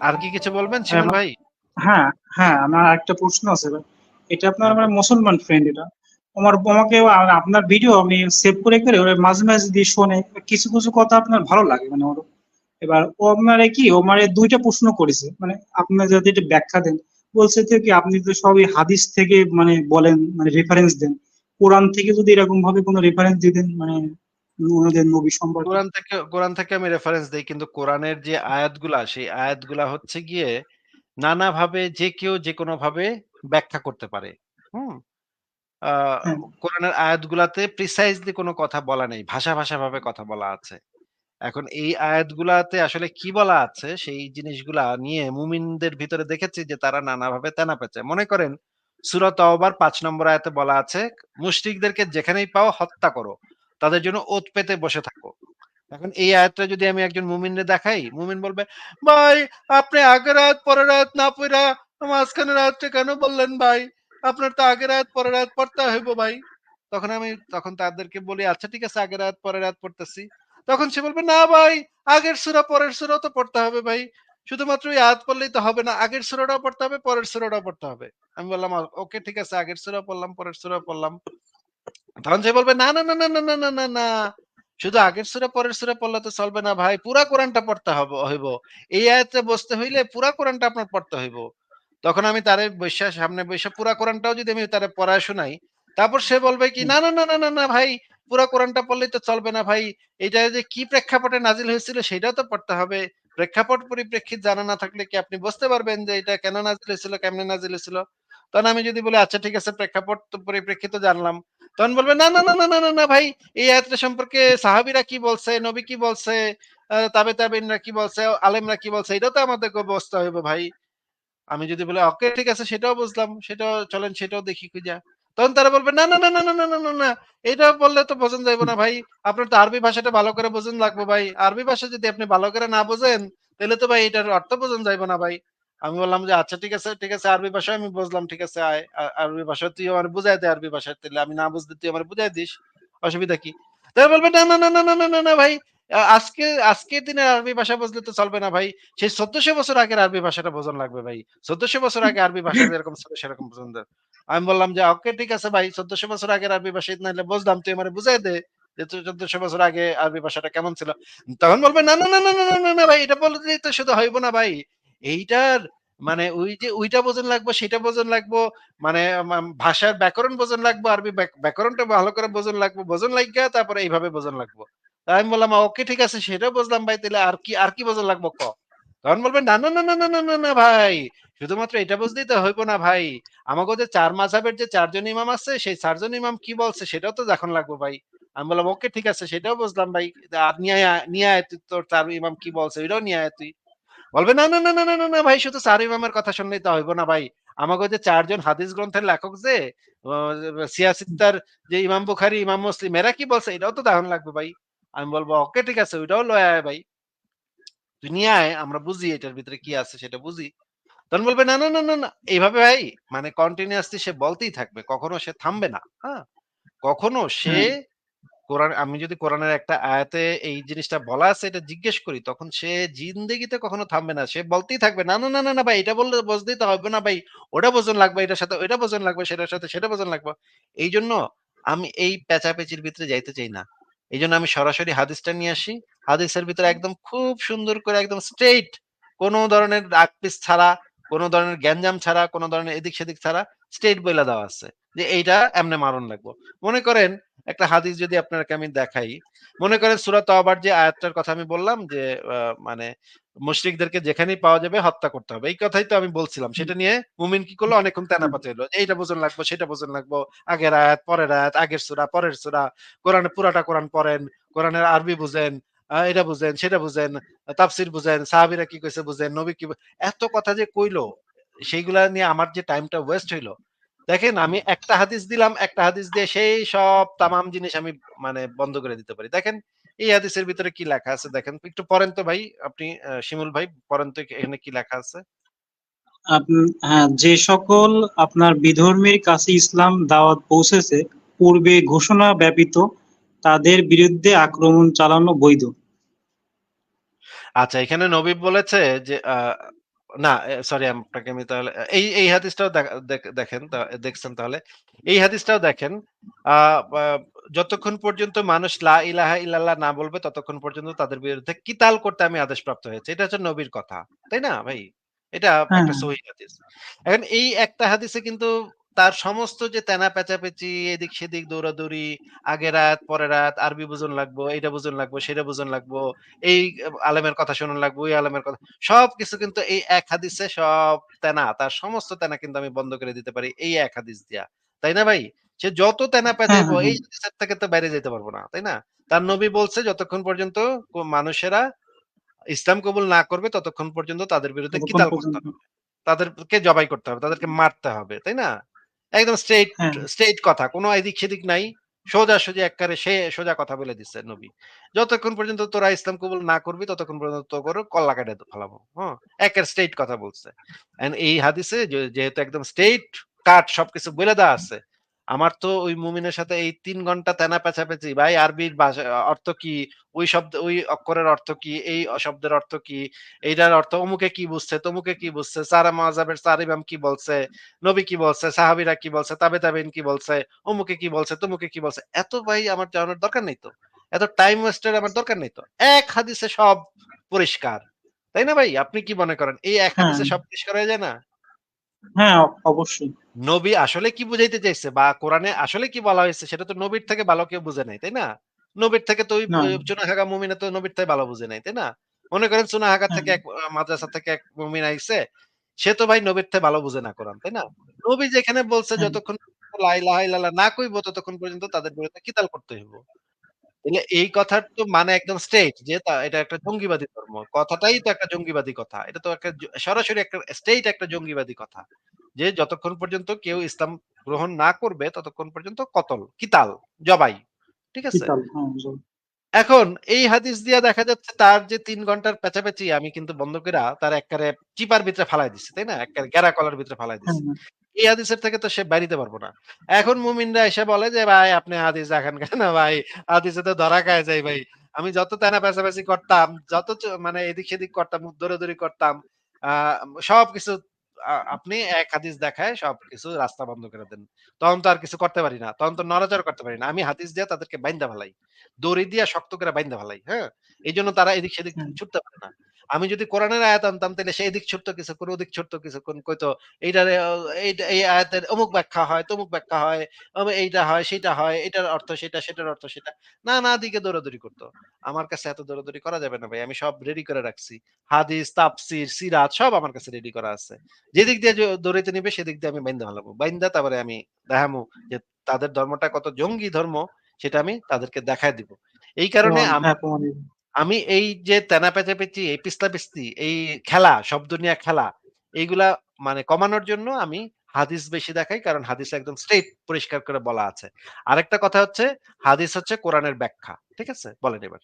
আর কি কিছু বলবেন হ্যাঁ, ভাই? হ্যাঁ হ্যাঁ আমার একটা প্রশ্ন আছে এটা আপনার আমার মুসলমান ফ্রেন্ড এটা। আমার আমাকে আপনার ভিডিও আমি সেভ করে করে ওরা মাঝে মাঝে দিয়ে শোনে কিছু কিছু কথা আপনার ভালো লাগে মানে ওর। এবার ও আপনারে কি ও মানে দুইটা প্রশ্ন করেছে মানে আপনি যদি এটা ব্যাখ্যা দেন। বলছে যে কি আপনি তো সবই হাদিস থেকে মানে বলেন মানে রেফারেন্স দেন। কোরআন থেকে যদি এরকম ভাবে কোনো রেফারেন্স দিতেন মানে ওনাদের নবী সম্পর্কে কোরআন থেকে কোরআন থেকে আমি রেফারেন্স দেই কিন্তু কোরআনের যে আয়াতগুলা সেই আয়াতগুলা হচ্ছে গিয়ে নানাভাবে যে কেউ যে কোনো ভাবে ব্যাখ্যা করতে পারে। হুম? হ্যাঁ। কোরআনের আয়াতগুলাতে প্রিসাইজলি কোনো কথা বলা নেই ভাষা ভাষা ভাবে কথা বলা আছে। এখন এই আয়াতগুলাতে আসলে কি বলা আছে সেই জিনিসগুলা নিয়ে মুমিনদের ভিতরে দেখেছি যে তারা নানাভাবে তেনা পেঁচে। মনে করেন সুরত তওবার ৫ নম্বর আয়াতে বলা আছে মুশরিকদেরকে যেখানেই পাও হত্যা করো। তাদের জন্য ওত পেতে বসে থাকো। এখন এই আয়াতটা যদি আমি একজন মুমিনরে দেখাই, মুমিন বলবে, ভাই, আপনি আগের আয়াত, পরের আয়াত না পড়া মাঝখানের আয়াতটা কেন বললেন ভাই? আপনার তো আগের আয়াত, পরের আয়াত পড়তে হইব ভাই। তখন আমি, তখন তাদেরকে বলি আচ্ছা ঠিক আছে, আগের আয়াত, পরের আয়াত পড়তেছি। তখন সে বলবে, না ভাই, আগের সূরা, পরের সূরাও তো পড়তে হবে ভাই। শুধুমাত্র এই আয়াত পড়লেই তো হবে না, আগের সূরাটাও পড়তে হবে, পরের সূরাটাও পড়তে হবে। আমি বললাম ওকে, ঠিক আছে, আগের সূরা পড়লাম, পরের সূরা পড়লাম। তখন সে বলবে, না না না না না না না না শুধু আগের সূরা, পরের সূরা পড়লে তো চলবে না ভাই। পুরা কোরআনটা পড়তে হবে, হইব। এই আয়াতে বসতে হইলে পুরা কোরআনটা আপনার পড়তে হইব। তখন আমি তারে বৈশা, সামনে বৈশা পুরা কোরআনটাও যদি আমি তারে পড়ায় শোনাই, তারপর সে বলবে কি, না না না না না না ভাই, পুরা কোরআনটা পড়লেই তো চলবে না ভাই। এটা যে কি প্রেক্ষাপটে নাজিল হয়েছিল সেটাও তো পড়তে হবে। প্রেক্ষাপট পরিপ্রেক্ষিত জানা না থাকলে কি আপনি বুঝতে পারবেন যে এটা কেন নাজিল হয়েছিল, কেমনে নাজিল হয়েছিল? তখন আমি যদি বলি আচ্ছা ঠিক আছে, প্রেক্ষাপট পরিপ্রেক্ষিত জানলাম। তখন বলবে না না না না না না ভাই এই আয়াতটা সম্পর্কে সাহাবীরা কি বলছে নবী কি বলছে তাবে তাবেইনরা কি বলছে আলেমরা কি বলছে এটাও তো আমাদেরকে বুঝতে হবে ভাই আমি যদি বলে ওকে ঠিক আছে সেটাও বুঝলাম সেটাও চলেন সেটাও দেখি খুঁজা তখন তারা বলবে না না না না না না না না এটা বললে তো বোঝেন যাইবো না ভাই আপনার তো আরবি ভাষাটা ভালো করে বোঝেন লাগবে ভাই আরবি ভাষা যদি আপনি ভালো করে না বোঝেন তাহলে তো ভাই এটার অর্থ বোঝেন যাইবো না ভাই আমি বললাম যে আচ্ছা ঠিক আছে ঠিক আছে আরবি ভাষায় আমি বুঝলাম ঠিক আছে আরবি ভাষায় তুই আমার বুঝাই দে আরবি ভাষায় তাহলে আমি না বুঝতে তুই আমার বুঝাই দিস অসুবিধা কি তাই বলবে না না না না না না না ভাই আজকে আজকের দিনের আরবি ভাষা বুঝলে তো চলবে না ভাই সেই চোদ্দশো বছর আগের আরবি ভাষাটা বোঝন লাগবে ভাই চোদ্দশো বছর আগে আরবি ভাষা যেরকম ছিল সেরকম পছন্দ আমি বললাম যে ওকে ঠিক আছে ভাই চোদ্দশো বছর আগের আরবি ভাষা নাহলে বুঝলাম তুই আমার বুঝাই দে যে চোদ্দশো বছর আগে আরবি ভাষাটা কেমন ছিল তখন বলবে না না না না না না ভাই এটা বললেই তো শুধু হইব না ভাই এইটার মানে ওই যে ওইটা বোঝন লাগবো, সেটা বোঝন লাগবো মানে ভাষার ব্যাকরণ বোঝন লাগবো, আরবি ব্যাকরণটা ভালো করে বোঝন লাগবো বোঝন লাগবে তারপরে এইভাবে বোঝন লাগবো। আমি বললাম ওকে ঠিক আছে সেটা বুঝলাম ভাই তাহলে আর কি আর কি বোঝন লাগবো ক? তখন বলবেন, না না না না না না না ভাই, শুধুমাত্র এটা বুঝতেই তো হইব না ভাই। আমাকে যে চার মাঝাবের যে চারজন ইমাম আছে, সেই চারজন ইমাম কি বলছে, সেটাও তো যখন লাগবো ভাই। আমি বললাম, ওকে ঠিক আছে, সেটাও বুঝলাম ভাই আর নিয়ে নিয়ে আয় তোর চার ইমাম কি বলছে, ওইটাও নিয়ে আয় তুই। বলবে না না না না না না ভাই শুধু চার ইমামের কথা শুনলেই তো হইব না ভাই। আমাকে যে চারজন হাদিস গ্রন্থের লেখক যে আহ, সিয়াসিত্তার যে ইমাম বুখারি ইমাম মুসলিম এরা কি বলছে? এটাও তো দাহন লাগবে ভাই। আমি বলব ওকে ঠিক আছে ওইটাও লয় আয় ভাই। তুই নিয়ে আয় আমরা বুঝি এটার ভিতরে কি আছে সেটা বুঝি। তখন বলবে না না না না না এইভাবে ভাই মানে কন্টিনিউয়াসলি সে বলতেই থাকবে। কখনো সে থামবে না। হ্যাঁ? কখনো সে কোরআন, আমি যদি কোরআনের একটা আয়াতে এই জিনিসটা বলা আছে, এটা জিজ্ঞেস করি, তখন সে জিন্দেগিতে কখনো থামবে না। সে বলতেই থাকবে, না না না না ভাই, এটা বললে বুঝতেই তো হবে না ভাই, ওটা বোঝন লাগবে, এটার সাথে ওইটা বোঝন লাগবে, সেটার সাথে সেটা বোঝন লাগবে। এই জন্য আমি এই পেঁচাপেচির ভিতরে যাইতে চাই না। এই জন্য আমি সরাসরি হাদিসটা নিয়ে আসি। হাদিসের ভিতরে একদম খুব সুন্দর করে একদম স্ট্রেইট কোনো ধরনের ডাক পিস ছাড়া, কোনো ধরনের গ্যাঞ্জাম ছাড়া, কোনো ধরনের এদিক সেদিক ছাড়া স্ট্রেইট বইলা দেওয়া আছে যে এইটা এমনে মারণ লাগবো। মনে করেন একটা হাদিস যদি আপনাকে আমি দেখাই, মনে করেন সুরাত তওবার যে আয়াতটার কথা আমি বললাম যে মানে মুশরিকদেরকে যেখানেই পাওয়া যাবে হত্যা করতে হবে। এই কথাই তো আমি বলছিলাম। সেটা নিয়ে মুমিন কি করল? অনেকক্ষণ তেনা পাচাইলো এইটা বোঝন লাগবো, সেটা বোঝন লাগবো। আগের আয়াত, পরের আয়াত, আগের সুরা, পরের সুরা। কোরআনে, পুরাটা কোরআন পড়েন, কোরআনের আরবি বুঝেন এটা বুঝেন, সেটা বুঝেন, তাফসির বুঝেন, সাহাবিরা কি কইছে বুঝেন, নবী কি এত কথা যে কইলো, সেইগুলা নিয়ে আমার যে টাইমটা ওয়েস্ট হইল দেখেন আমি একটা হাদিস দিলাম একটা হাদিস দিয়ে সেই সব তামাম জিনিস আমি মানে বন্ধ করে দিতে পারি। দেখেন এই হাদিসের ভিতরে কি লেখা আছে? দেখেন একটু পড়েন তো ভাই আপনি শিমুল ভাই পড়েন তো এখানে কি লেখা আছে? হ্যাঁ যে সকল আপনার বিধর্মীর কাছে ইসলাম দাওয়াত পৌঁছেছে পূর্বে ঘোষণা ব্যাপিত তাদের বিরুদ্ধে আক্রমণ চালানো বৈধ। আচ্ছা এখানে নবী বলেছে যে আহ, না সরি আপনাকে আমি তাহলে এই, এই হাদিসটাও দেখেন দেখছেন তাহলে। এই হাদিসটাও দেখেন যতক্ষণ পর্যন্ত মানুষ লা ইলাহা ইল্লাল্লাহ না বলবে ততক্ষণ পর্যন্ত তাদের বিরুদ্ধে কিতাল করতে আমি আদেশ প্রাপ্ত হয়েছে এটা হচ্ছে নবীর কথা। তাই না ভাই? এটা হ্যাঁ, একটা সহি হাদিস। এখন এই একটা হাদিসে কিন্তু তার সমস্ত যে তেনা পেঁচাপেচি, এদিক সেদিক দৌড়াদৌড়ি, আগের আয়াত, পরের আয়াত, আরবি বুঝন লাগবো, এইটা বুঝন লাগবো, সেটা বুঝন লাগবো, এই আলেমের কথা শুনুন লাগবো, ওই আলেমের কথা সবকিছু কিন্তু এই এক হাদিসে সব তেনা, তার সমস্ত তেনা কিন্তু আমি বন্ধ করে দিতে পারি এই এক হাদিস দিয়া। তাই না ভাই? সে যত তেনা হ্যাঁ, পেঁচাইবো হ্যাঁ, এই হ্যাঁ। হাদিসের থেকে তো বাইরে যাইতে পারব না। তাই না? তার নবী বলছে যতক্ষণ পর্যন্ত মানুষেরা ইসলাম কবুল না করবে ততক্ষণ পর্যন্ত তাদের বিরুদ্ধে কিতাল করতে হবে। তাদেরকে জবাই করতে হবে। তাদেরকে মারতে হবে। তাই না? একদম স্ট্রেট স্ট্রেট কথা। কোনো এদিক সেদিক নাই। সোজা সোজা এককারে সে সোজা কথা বলে দিচ্ছে নবী। যতক্ষণ পর্যন্ত তোরা ইসলাম কবুল না করবি ততক্ষণ পর্যন্ত তো করো কল্লা কাটে ফেলাবো। হ্যাঁ? একের স্টেট কথা বলছে। এই হাদিসে যেহেতু একদম স্টেট কাট সবকিছু বলে দেওয়া আছে। আমার তো ওই মুমিনের সাথে এই তিন ঘণ্টা তেনা পেঁচাপেচি ভাই আরবির ভাষা অর্থ কি? ওই শব্দ ওই অক্ষরের অর্থ কি? এই শব্দের অর্থ কি? এইটার অর্থ অমুকে কি বুঝছে, তমুকে কি বুঝছে, সারা ৪ ইমাম কি বলছে, নবী কি বলছে, সাহাবিরা কি বলছে, তাবে তাবেইন কি বলছে, অমুকে কি বলছে, তমুকে কি বলছে। এত ভাই আমার জানার দরকার নেই তো। এত টাইম ওয়েস্ট এর আমার দরকার নেই তো। এক হাদিসে সব পরিষ্কার। তাই না ভাই? আপনি কি মনে করেন? এই এক হ্যাঁ। হাদিসে সব পরিষ্কার হয়ে যায় না? হ্যাঁ, অবশ্যই। নবী আসলে কি বুঝাইতে চাইছে বা কোরআনে আসলে কি বলা হয়েছে সেটা তো নবীর থেকে ভালো কেউ বুঝে নাই, তাই না? নবীর থেকে তো ওই চুনাহাগা মুমিনে তো নবীর থেকে ভালো বুঝে নাই, তাই না? মনে করেন চুনাহাগা হ্যাঁ। থেকে এক মাদ্রাসা থেকে এক মুমিন আইছে। সে তো ভাই নবীর থেকে ভালো বুঝে না কোরআন, তাই না? নবী যেখানে বলছে হ্যাঁ। যতক্ষণ লা ইলাহা ইল্লাল্লাহ না কইব ততক্ষণ পর্যন্ত তাদের বিরুদ্ধে কিতাল করতে হইব। তাইলে এই কথার তো মানে একদম স্ট্রেইট যে এটা একটা জঙ্গিবাদী ধর্ম। কথাটাই তো একটা জঙ্গিবাদী কথা। এটা তো একটা সরাসরি একটা স্ট্রেইট একটা জঙ্গিবাদী কথা। যে যতক্ষণ পর্যন্ত কেউ ইসলাম গ্রহণ না করবে ততক্ষণ পর্যন্ত কতল, কিতাল, জবাই। ঠিক আছে? হ্যাঁ। এখন এই হাদিস দিয়া দেখা যাচ্ছে তার যে তিন ঘণ্টার পেঁচাপেচি আমি কিন্তু বন্ধ কইরা তার এককারে চিপার ভিতরে ফালায় দিছি। তাই না? এককারে গেড়া কলার ভিতরে ফালায় হ্যাঁ, দিছি। হ্যাঁ। এই হাদিসের থেকে তো সে বাইরিতে পারব না। এখন মুমিনরা এসে বলে যে, "ভাই আপনি হাদিস দেখেন কেন ভাই? হাদিসে তো ধরা খায়া যাই ভাই। আমি যত তেনা পেঁচাপেচি করতাম, যত মানে এদিক সেদিক করতাম, দৌড়াদৌড়ি করতাম, আ সবকিছু আপনি এক হাদিস দেখায় সবকিছু রাস্তা বন্ধ করে দেন। তখন তো আর কিছু করতে পারি না। তখন তো নড়াচড়া করতে পারি না। আমি হাদিস দিয়ে তাদেরকে বাইন্ধা ফেলাই। দড়ি দিয়ে শক্ত করে বাইন্ধা ফেলাই। হ্যাঁ? এই জন্য তারা এদিক সেদিক ছুটতে পারে না। আমি যদি কোরআনের আয়াত আনতাম তাইলে সে এদিক ছুটতো কিছুক্ষণ, ওদিক ছুটতো কিছুক্ষণ কইতো এইটারে এইটা এই আয়াতের অমুক ব্যাখ্যা হয়, তমুক ব্যাখ্যা হয়, এইটা হয়, সেইটা হয়, এটার অর্থ সেটা, সেটার অর্থ সেটা। নানা দিকে দৌড়াদৌড়ি করত। আমার কাছে এত দৌড়াদৌড়ি করা যাবে না ভাই। আমি সব রেডি করে রাখছি। হাদিস, তাফসীর, সিরাত সব আমার কাছে রেডি করা আছে। যেদিক দিয়ে দৌড়াইতে নিবে সেদিক দিয়ে আমি বাইন্ধা ফেলাবো। বাইন্দা তারপরে আমি দেখামু যে তাদের ধর্মটা কত জঙ্গি ধর্ম সেটা আমি তাদেরকে দেখায় দিব। এই কারণে আম এই যে তেনা পেঁচাপেচি, এই পিস্তা-পিস্তি, এই খেলা, শব্দ নিয়ে খেলা, এইগুলা মানে কমানোর জন্য আমি হাদিস বেশি দেখাই। কারণ হাদিস একদম স্ট্রেট পরিষ্কার করে বলা আছে। আরেকটা কথা হচ্ছে হাদিস হচ্ছে কোরআনের ব্যাখ্যা। ঠিক আছে? বলেন এবার।